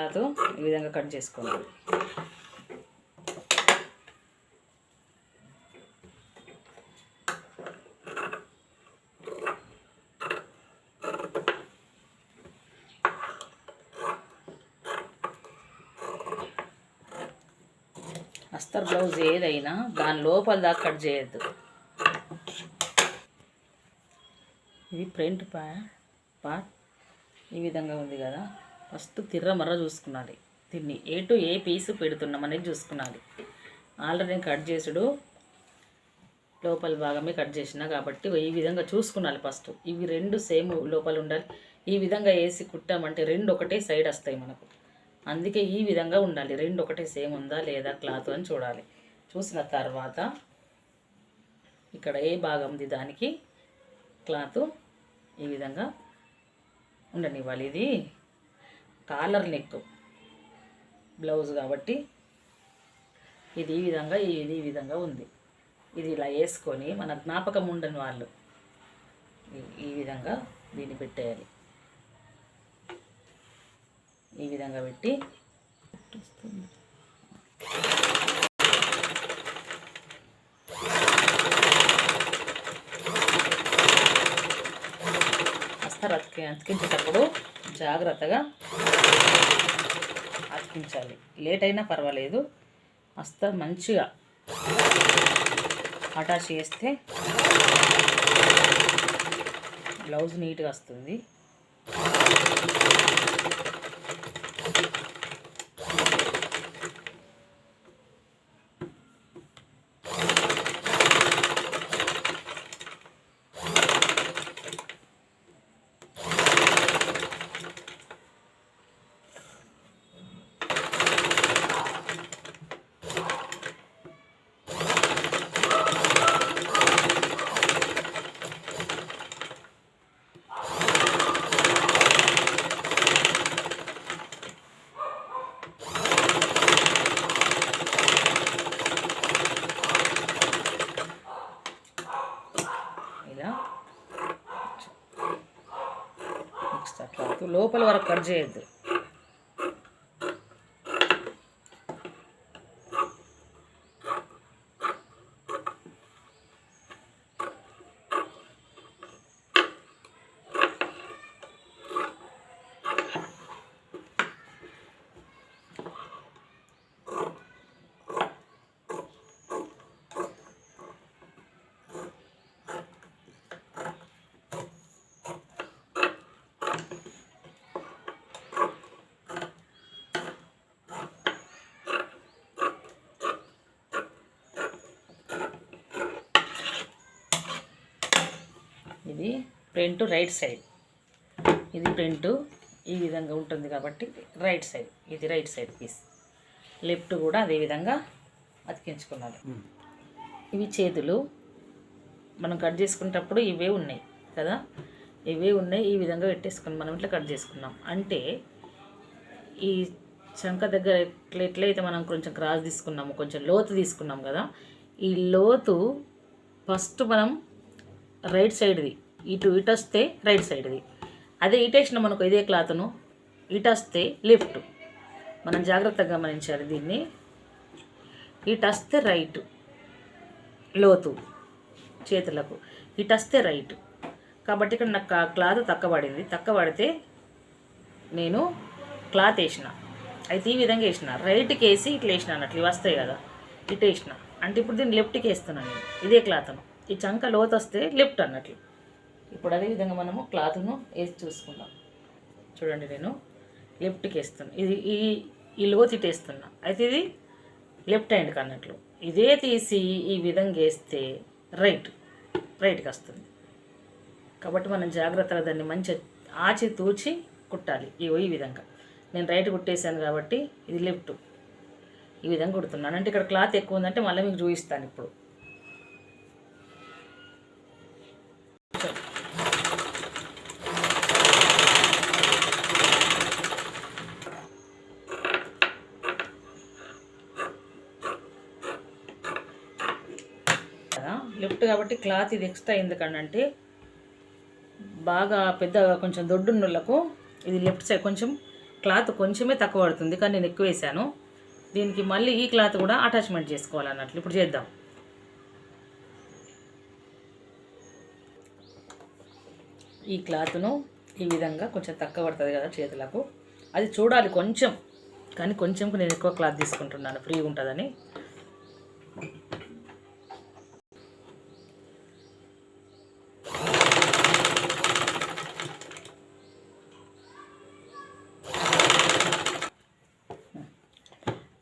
Cloth ఈ విధంగా cut చేసుకోవాలి. అస్తర్ బ్లౌజ్ ఏదైనా దాని లోపల దాకా కట్ చేయొద్దు. ఇది ప్రింట్ పా పా ఈ విధంగా ఉంది కదా. ఫస్ట్ తిర్ర మర్ర చూసుకున్నాలి. దీన్ని ఏ టు ఏ పీస్ పెడుతున్నాం అనేది చూసుకున్నాలి. ఆల్రెడీ నేను కట్ చేసుడు. లోపల భాగమే కట్ చేసిన కాబట్టి ఈ విధంగా చూసుకున్నాలి ఫస్ట్. ఇవి రెండు సేమ్ లోపల ఉండాలి. ఈ విధంగా వేసి కుట్టామంటే రెండు ఒకటే సైడ్ వస్తాయి మనకు. అందుకే ఈ విధంగా ఉండాలి. రెండు ఒకటే సేమ్ ఉందా లేదా క్లాత్ అని చూడాలి. చూసిన తర్వాత ఇక్కడ ఏ భాగం ఉంది దానికి క్లాత్ ఈ విధంగా ఉండనివ్వాలి. ఇది కాలర్ నెక్ బ్లౌజ్ కాబట్టి ఇది ఈ విధంగా ఇది ఈ విధంగా ఉంది. ఇది ఇలా వేసుకొని మన జ్ఞాపకం ఉండని వాళ్ళు ఈ- ఈ విధంగా దీన్ని పెట్టేయాలి. ఈ విధంగా పెట్టి అస్తరు అతికి అతికించేటప్పుడు జాగ్రత్తగా అతికించాలి. లేట్ అయినా పర్వాలేదు. అస్తర్ మంచిగా అటాచ్ చేస్తే బ్లౌజ్ నీట్గా వస్తుంది ఇలా నెక్స్ట్ క్లాత్ లోపల వరకు కట్ చేయొద్దు. ఇది ప్రింట్ రైట్ సైడ్. ఇది ప్రింట్ ఈ విధంగా ఉంటుంది కాబట్టి రైట్ సైడ్. ఇది రైట్ సైడ్ పీస్. లెఫ్ట్ కూడా అదే విధంగా అతికించుకున్నది ఇవి చేతులు. మనం కట్ చేసుకునేటప్పుడు ఇవే ఉన్నాయి కదా? ఇవే ఉన్నాయి ఈ విధంగా పెట్టేసుకుని మనం ఇట్లా కట్ చేసుకున్నాం. అంటే ఈ చంక దగ్గర ఎట్లా ఎట్లయితే మనం కొంచెం క్రాస్ తీసుకున్నాము కొంచెం లోతు తీసుకున్నాం కదా ఈ లోతు ఫస్ట్ మనం రైట్ సైడ్ది ఇటు ఇటు వస్తే రైట్ సైడ్ది. అదే ఇటు వేసినాం మనకు ఇదే క్లాత్ను ఇటు వస్తే లెఫ్ట్. మనం జాగ్రత్తగా గమనించాలి దీన్ని. ఇటు వస్తే రైట్ లోతు చేతులకు. ఇటు వస్తే రైట్. కాబట్టి ఇక్కడ నాకు క్లాత్ తక్కబడింది తక్కబడితే నేను క్లాత్ వేసిన. అయితే ఈ విధంగా వేసిన. రైట్కి వేసి ఇట్లా వేసిన అన్నట్లు. వస్తాయి కదా. ఇటు వేసిన అంటే ఇప్పుడు దీన్ని లెఫ్ట్కి వేస్తున్నాను నేను. ఇదే క్లాత్ను. ఈ చంక లోతు వస్తే లెఫ్ట్ అన్నట్లు. ఇప్పుడు అదే విధంగా మనము క్లాత్ను వేసి చూసుకుందాం. చూడండి నేను లెఫ్ట్కి వేస్తున్నా ఇది ఈ ఈ లోతు వేస్తున్నా అయితే ఇది లెఫ్ట్ హ్యాండ్కి అన్నట్లు. ఇదే తీసి ఈ విధంగా వేస్తే రైట్ రైట్కి వస్తుంది. కాబట్టి మనం జాగ్రత్తగా దాన్ని మంచిగా ఆచి తూచి కుట్టాలి. ఈ విధంగా. నేను రైట్ కుట్టేశాను కాబట్టి ఇది లెఫ్ట్. ఈ విధంగా కుడుతున్నాను. అంటే ఇక్కడ క్లాత్ ఎక్కువ ఉందంటే మళ్ళీ మీకు చూపిస్తాను ఇప్పుడు. కదా కాబట్టి క్లాత్ ఇది ఎక్స్ట్రా ఎందుకంటే బాగా పెద్ద కొంచెం దొడ్డున్నోళ్ళకు ఇది లెఫ్ట్ సైడ్ కొంచెం క్లాత్ కొంచెమే తక్కువ పడుతుంది. కానీ నేను ఎక్కువ వేసాను దీనికి మళ్ళీ ఈ క్లాత్ కూడా అటాచ్మెంట్ చేసుకోవాలన్నట్లు ఇప్పుడు చేద్దాం. ఈ క్లాత్ను ఈ విధంగా కొంచెం తక్కువ పడుతుంది కదా చేతులకు. అది చూడాలి కొంచెం. కానీ కొంచెంకు నేను ఎక్కువ క్లాత్ తీసుకుంటున్నాను. ఫ్రీగా ఉంటుందని.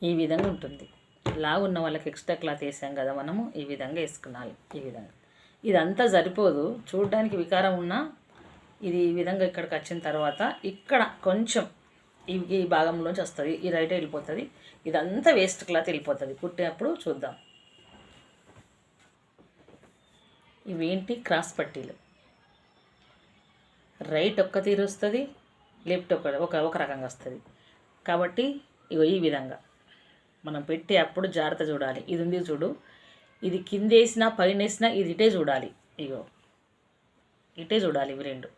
ఈ విధంగా ఉంటుంది. లా ఉన్న వాళ్ళకి ఎక్స్ట్రా క్లాత్ వేసాం కదా మనము ఈ విధంగా వేసుకున్నాలి ఈ విధంగా. ఇదంతా సరిపోదు. చూడడానికి వికారం ఉన్నా ఇది ఈ విధంగా ఇక్కడికి వచ్చిన తర్వాత ఇక్కడ కొంచెం ఈ ఈ భాగంలోంచి వస్తుంది ఈ రైట్ వెళ్ళిపోతుంది. ఇదంతా వేస్ట్ క్లాత్ వెళ్ళిపోతుంది. కుట్టినప్పుడు చూద్దాం. ఇవేంటి క్రాస్ పట్టీలు. రైట్ ఒక్క తీరు వస్తుంది లెఫ్ట్ ఒక ఒక రకంగా వస్తుంది. కాబట్టి ఇగో ఈ విధంగా. మనం పెట్టి అప్పుడు జాగ్రత్త చూడాలి. ఇది ఉంది చూడు. ఇది కింద వేసినా పైన వేసినా ఇది ఇటే చూడాలి. ఇగో. ఇటే చూడాలి ఇవి రెండు.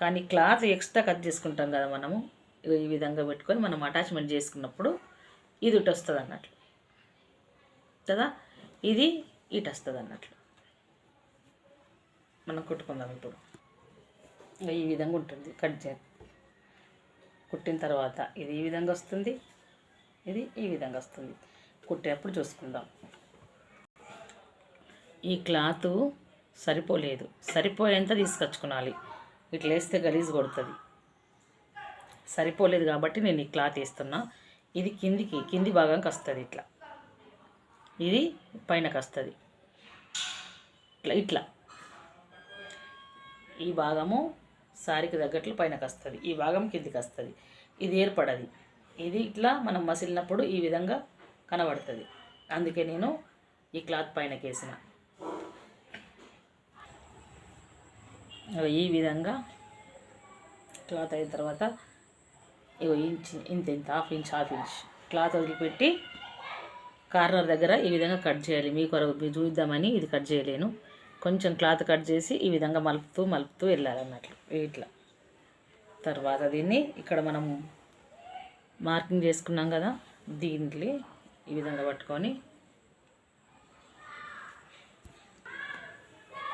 కానీ క్లాత్ ఎక్స్ట్రా కట్ చేసుకుంటాం కదా మనము. ఇగో ఈ విధంగా పెట్టుకొని మనం అటాచ్మెంట్ చేసుకున్నప్పుడు ఇది ఇటు వస్తుంది అన్నట్లు. కదా? ఇది ఇటు వస్తుంది అన్నట్లు. మనం కుట్టుకుందాం ఇప్పుడు. ఈ విధంగా ఉంటుంది. కట్ చే కుట్టిన తర్వాత ఇది ఈ విధంగా వస్తుంది. ఇది ఈ విధంగా వస్తుంది. కుట్టేటప్పుడు చూసుకుందాం. ఈ క్లాత్ సరిపోలేదు. సరిపోయేంత తీసుకొచ్చుకోవాలి ఇట్లా వేస్తే గలీజ్ కొడుతుంది. సరిపోలేదు కాబట్టి నేను ఈ క్లాత్ వేస్తున్నా. ఇది కిందికి కింది భాగంకి వస్తుంది ఇట్లా. ఇది పైనకి వస్తుంది. ఇట్లా ఇట్లా. ఈ భాగము సారికి తగ్గట్లు పైనకి వస్తుంది. ఈ భాగం కిందికి వస్తుంది. ఇది ఏర్పడది. ఇది ఇట్లా మనం మసిలినప్పుడు ఈ విధంగా కనబడుతుంది. అందుకే నేను ఈ క్లాత్ పైన కేసిన. ఈ విధంగా క్లాత్ అయిన తర్వాత ఇగో ఇంచ్ ఇంత ఇంత half inch half inch cloth వదిలిపెట్టి కార్నర్ దగ్గర ఈ విధంగా కట్ చేయాలి. మీ కొరకు చూద్దామని ఇది కట్ చేయలేను. కొంచెం క్లాత్ కట్ చేసి ఈ విధంగా మలుపుతూ మలుపుతూ వెళ్ళాలన్నట్లు. ఇట్లా. తర్వాత దీన్ని ఇక్కడ మనం మార్కింగ్ చేసుకున్నాం కదా దీంట్లో ఈ విధంగా పట్టుకొని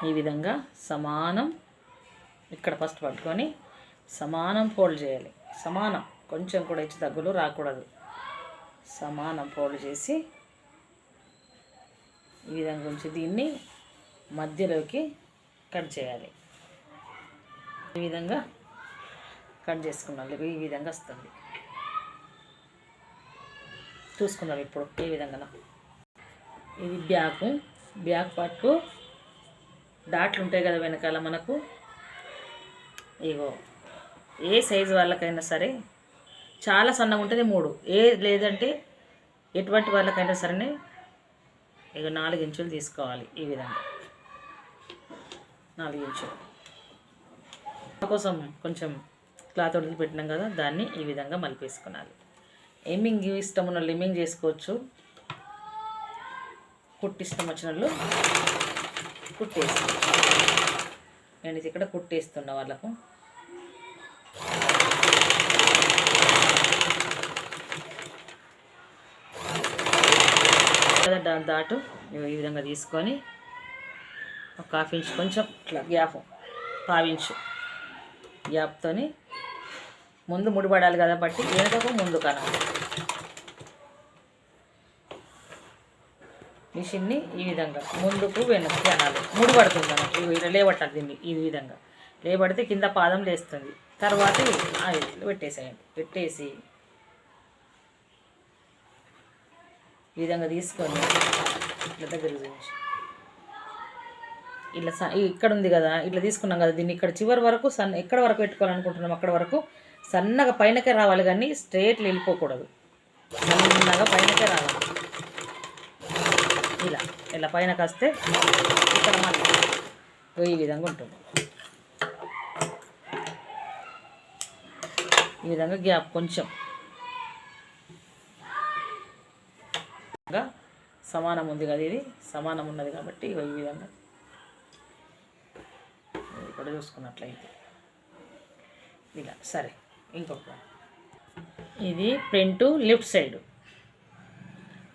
ఈ విధంగా సమానం ఇక్కడ ఫస్ట్ పట్టుకొని సమానం ఫోల్డ్ చేయాలి. సమానం కొంచెం కూడా ఇచ్చి తగ్గులు రాకూడదు. సమానం ఫోల్డ్ చేసి ఈ విధంగా ఉంచి దీన్ని మధ్యలోకి కట్ చేయాలి. ఈ విధంగా కట్ చేసుకున్నాం. ఈ విధంగా వస్తుంది. చూసుకుందాం ఇప్పుడు ఏ విధంగా ఇది బ్యాక్ బ్యాక్ పార్ట్కు డాట్లు ఉంటాయి కదా వెనకాల మనకు. ఇగో ఏ సైజు వాళ్ళకైనా సరే చాలా సన్నగా ఉంటుంది మూడు. ఏ లేదంటే ఎటువంటి వాళ్ళకైనా సరే ఇక నాలుగు ఇంచులు తీసుకోవాలి ఈ విధంగా. నాలుగు ఇంచులు. కోసం కొంచెం క్లాత్ వదిలిపెట్టినాం కదా దాన్ని ఈ విధంగా మలిపేసుకోవాలి ఎమ్మింగ్ ఇష్టం ఉన్న వాళ్ళు ఎమ్మింగ్ చేసుకోవచ్చు? కుట్టి ఇష్టం వచ్చిన వాళ్ళు కుట్టేసి నేను ఇది ఇక్కడ కుట్టేస్తున్నా వాళ్ళకు. దాని దాటు ఈ విధంగా తీసుకొని ఒక హాఫ్ ఇంచ్ కొంచెం ఇట్లా గ్యాప్ పావించు గ్యాప్తోని ముందు ముడిపడాలి కదా బట్టి ఏదో ముందు కనాలి. మిషన్ని ఈ విధంగా ముందుకు వెనక్కి అనాలి ముడి పడుతుంది ఇగో ఇలా లేబట్టాలి దీన్ని ఈ విధంగా. లేబడితే కింద పాదం లేస్తుంది. తర్వాత పెట్టేసేయండి. పెట్టేసి ఈ విధంగా తీసుకొని ఇట్లా దగ్గర ఇట్లా సన్ ఇక్కడ ఉంది కదా ఇట్లా తీసుకున్నాం కదా దీన్ని. ఇక్కడ చివరి వరకు సన్న ఎక్కడ వరకు పెట్టుకోవాలనుకుంటున్నాం అక్కడ వరకు సన్నగా పైనకే రావాలి కానీ స్ట్రేట్లు వెళ్ళిపోకూడదు. సన్నగా పైనకే రావాలి. ఇలా ఇలా పైనకి వస్తే ఇక్కడ మళ్ళీ ఈ విధంగా ఉంటుంది. ఈ విధంగా గ్యాప్ కొంచెం. సమానం ఉంది కదా ఇది సమానం ఉన్నది కాబట్టి ఈ విధంగా. ఇక్కడ చూసుకున్నట్లయితే. ఇలా సరే ఇంకొక ఇది ప్రింట్ లెఫ్ట్ సైడ్.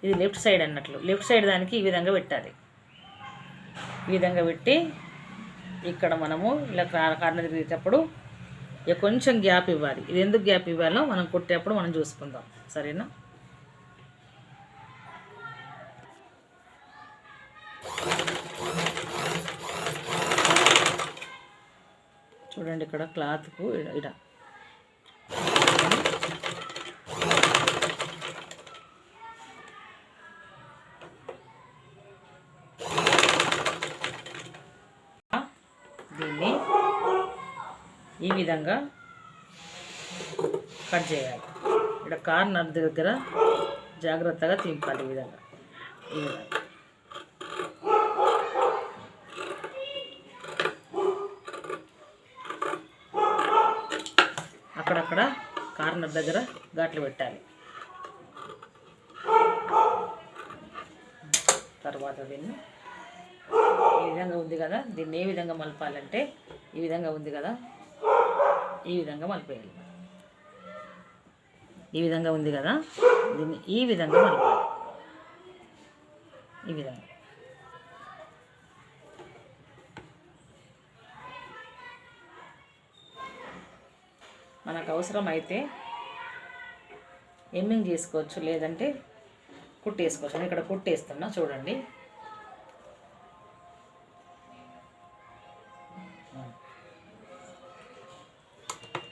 ఇది లెఫ్ట్ సైడ్ అన్నట్లు. లెఫ్ట్ సైడ్ దానికి ఈ విధంగా పెట్టాలి. ఈ విధంగా పెట్టి ఇక్కడ మనము ఇలా కా- కార్నర్ తిరిగేటప్పుడు ఇక కొంచెం గ్యాప్ ఇవ్వాలి. ఇది ఎందుకు గ్యాప్ ఇవ్వాలో మనం కుట్టేప్పుడు మనం చూసుకుందాం. సరేనా? చూడండి ఇక్కడ క్లాత్కు ఇడ. ఈ విధంగా కట్ చేయాలి. ఇక్కడ కార్నర్ దగ్గర జాగ్రత్తగా తింపాలి ఈ విధంగా. ఈ విధంగా. అక్కడక్కడ కార్నర్ దగ్గర ఘాట్లు పెట్టాలి. తర్వాత దీన్ని ఈ విధంగా ఉంది కదా దీన్ని ఏ విధంగా మలపాలంటే ఈ విధంగా ఉంది కదా ఈ విధంగా మలిపేయాలి. ఈ విధంగా ఉంది కదా? దీన్ని ఈ విధంగా మలిపేయాలి ఈ విధంగా. మనకు అవసరమైతే ఎమ్మింగ్ చేసుకోవచ్చు లేదంటే కుట్టేసుకోవచ్చు. నేను ఇక్కడ కుట్టేస్తున్నా చూడండి.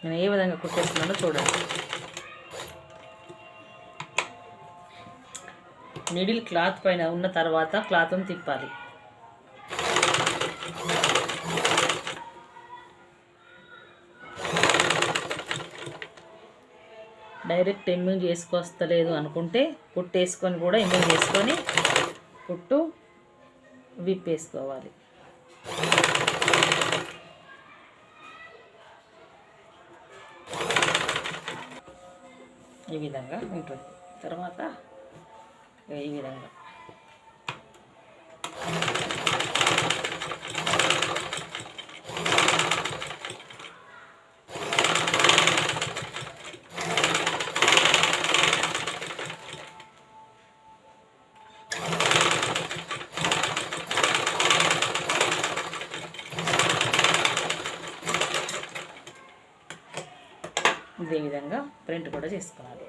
నేను ఏ విధంగా కుట్టేస్తున్నానో చూడండి. మిడిల్ క్లాత్ పైన ఉన్న తర్వాత క్లాత్ని తిప్పాలి. డైరెక్ట్ ఎమ్మింగ్ చేసుకొస్తలేదు అనుకుంటే కుట్టేసుకొని కూడా ఎమ్మింగ్ చేసుకొని కుట్టు విప్పేసుకోవాలి. ఈ విధంగా ఉంటుంది. తర్వాత ఈ విధంగా ఇదే విధంగా ప్రింట్ కూడా చేసుకోవాలి.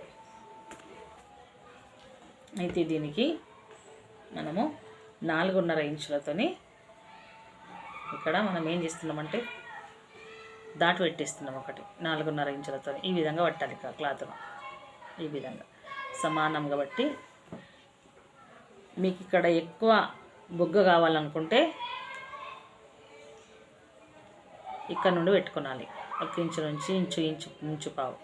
అయితే దీనికి మనము నాలుగున్నర ఇంచులతోని ఇక్కడ మనం ఏం చేస్తున్నామంటే దాటి పెట్టేస్తున్నాం ఒకటి. నాలుగున్నర ఇంచులతో ఈ విధంగా పట్టాలి ఇక క్లాత్ను. ఈ విధంగా. సమానంగా బట్టి మీకు ఇక్కడ ఎక్కువ బొగ్గ కావాలనుకుంటే ఇక్కడ నుండి పెట్టుకోవాలి ఒక ఇంచు నుంచి ఇంచు ఇంచు ఇంచు పావు.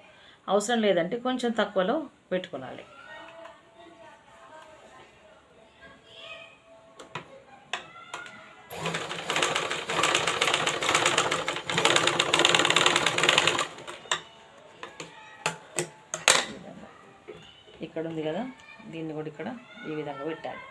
అవసరం లేదంటే కొంచెం తక్కువలో పెట్టుకోవాలి. ఇక్కడ ఉంది కదా దీన్ని కూడా ఇక్కడ ఈ విధంగా పెట్టాలి.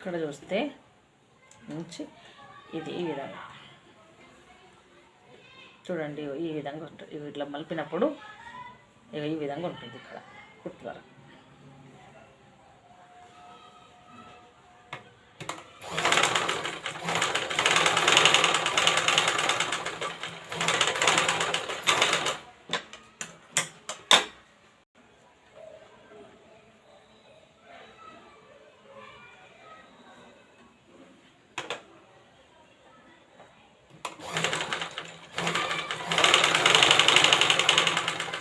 ఇక్కడ చూస్తే నుంచి ఇది ఈ విధంగా. చూడండి ఈ విధంగా ఉంటుంది ఇవి ఇట్లా మలిపినప్పుడు ఈ విధంగా ఉంటుంది ఇక్కడ కుట్టు ద్వారా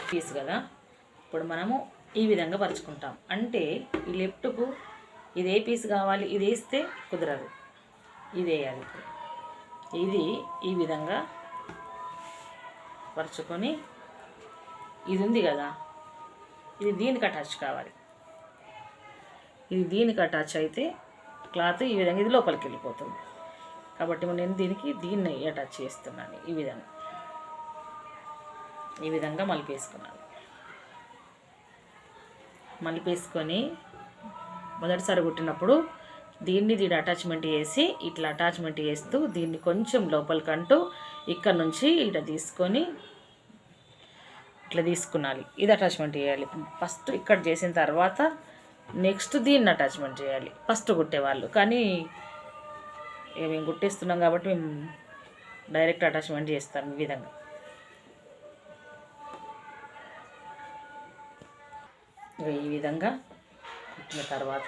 పీస్ కదా ఇప్పుడు మనము ఈ విధంగా పరుచుకుంటాం. అంటే ఈ లెఫ్ట్కు ఇది ఏ పీస్ కావాలి ఇది వేస్తే కుదరదు. ఇది వేయాలి ఇది ఈ విధంగా పరుచుకొని ఇది ఉంది కదా ఇది దీనికి అటాచ్ కావాలి. ఇది దీనికి అటాచ్ అయితే క్లాత్ ఈ విధంగా ఇది లోపలికి వెళ్ళిపోతుంది. కాబట్టి నేను దీనికి దీన్ని అటాచ్ చేస్తున్నాను ఈ విధంగా. ఈ విధంగా మలిపేసుకున్నాను మలిపేసుకొని మొదటిసారి కుట్టినప్పుడు దీన్ని దీని అటాచ్మెంట్ చేసి ఇట్లా అటాచ్మెంట్ చేస్తూ దీన్ని కొంచెం లోపలికంటూ ఇక్కడ నుంచి ఇట్లా తీసుకొని ఇట్లా తీసుకున్నాలి. ఇది అటాచ్మెంట్ చేయాలి. ఫస్ట్ ఇక్కడ చేసిన తర్వాత నెక్స్ట్ దీన్ని అటాచ్మెంట్ చేయాలి. ఫస్ట్ కుట్టేవాళ్ళు కానీ ఇక మేము కుట్టేస్తున్నాం కాబట్టి మేము డైరెక్ట్ అటాచ్మెంట్ చేస్తాం ఈ విధంగా. ఈ విధంగా కుట్టిన తర్వాత